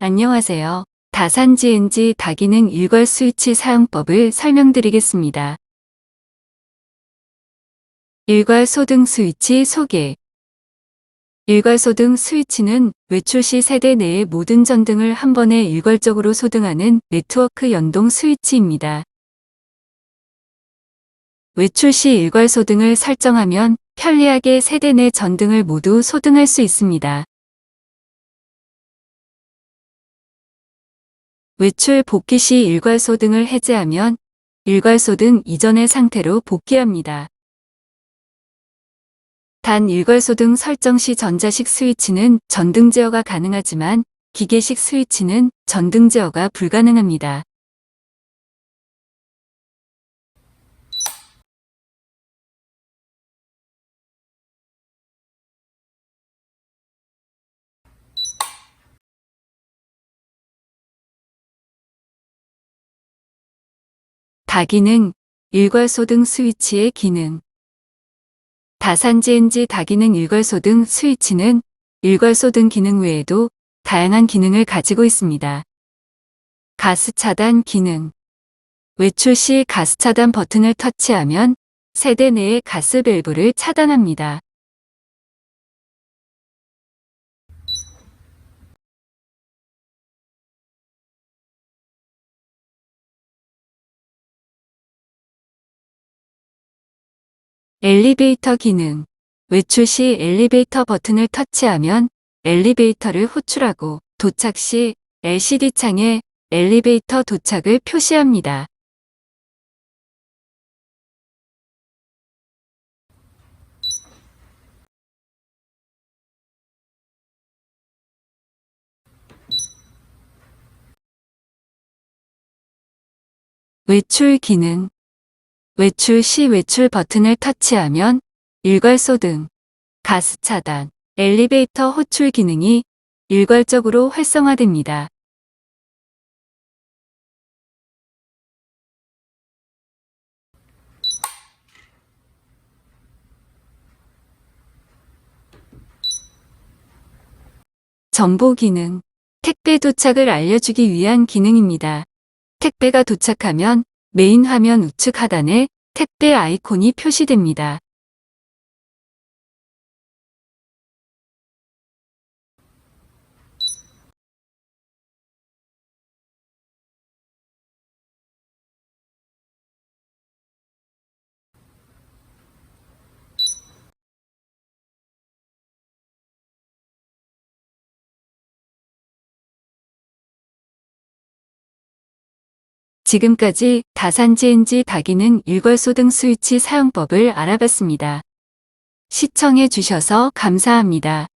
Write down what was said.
안녕하세요. 다산GNG 다기능 일괄 스위치 사용법을 설명드리겠습니다. 일괄 소등 스위치 소개 일괄 소등 스위치는 외출 시 세대 내의 모든 전등을 한 번에 일괄적으로 소등하는 네트워크 연동 스위치입니다. 외출 시 일괄 소등을 설정하면 편리하게 세대 내 전등을 모두 소등할 수 있습니다. 외출 복귀 시 일괄소 등을 해제하면 일괄소 등 이전의 상태로 복귀합니다. 단 일괄소 등 설정 시 전자식 스위치는 전등 제어가 가능하지만 기계식 스위치는 전등 제어가 불가능합니다. 다기능, 일괄소등 스위치의 기능 다산GNG 다기능 일괄소등 스위치는 일괄소등 기능 외에도 다양한 기능을 가지고 있습니다. 가스 차단 기능 외출 시 가스 차단 버튼을 터치하면 세대 내의 가스 밸브를 차단합니다. 엘리베이터 기능 외출 시 엘리베이터 버튼을 터치하면 엘리베이터를 호출하고 도착 시 LCD 창에 엘리베이터 도착을 표시합니다. 외출 기능 외출 시 외출 버튼을 터치하면 일괄소 등, 가스 차단, 엘리베이터 호출 기능이 일괄적으로 활성화됩니다. 정보 기능, 택배 도착을 알려주기 위한 기능입니다. 택배가 도착하면 메인 화면 우측 하단에 택배 아이콘이 표시됩니다. 지금까지 다산GNG 다기능 일괄소 등 스위치 사용법을 알아봤습니다. 시청해 주셔서 감사합니다.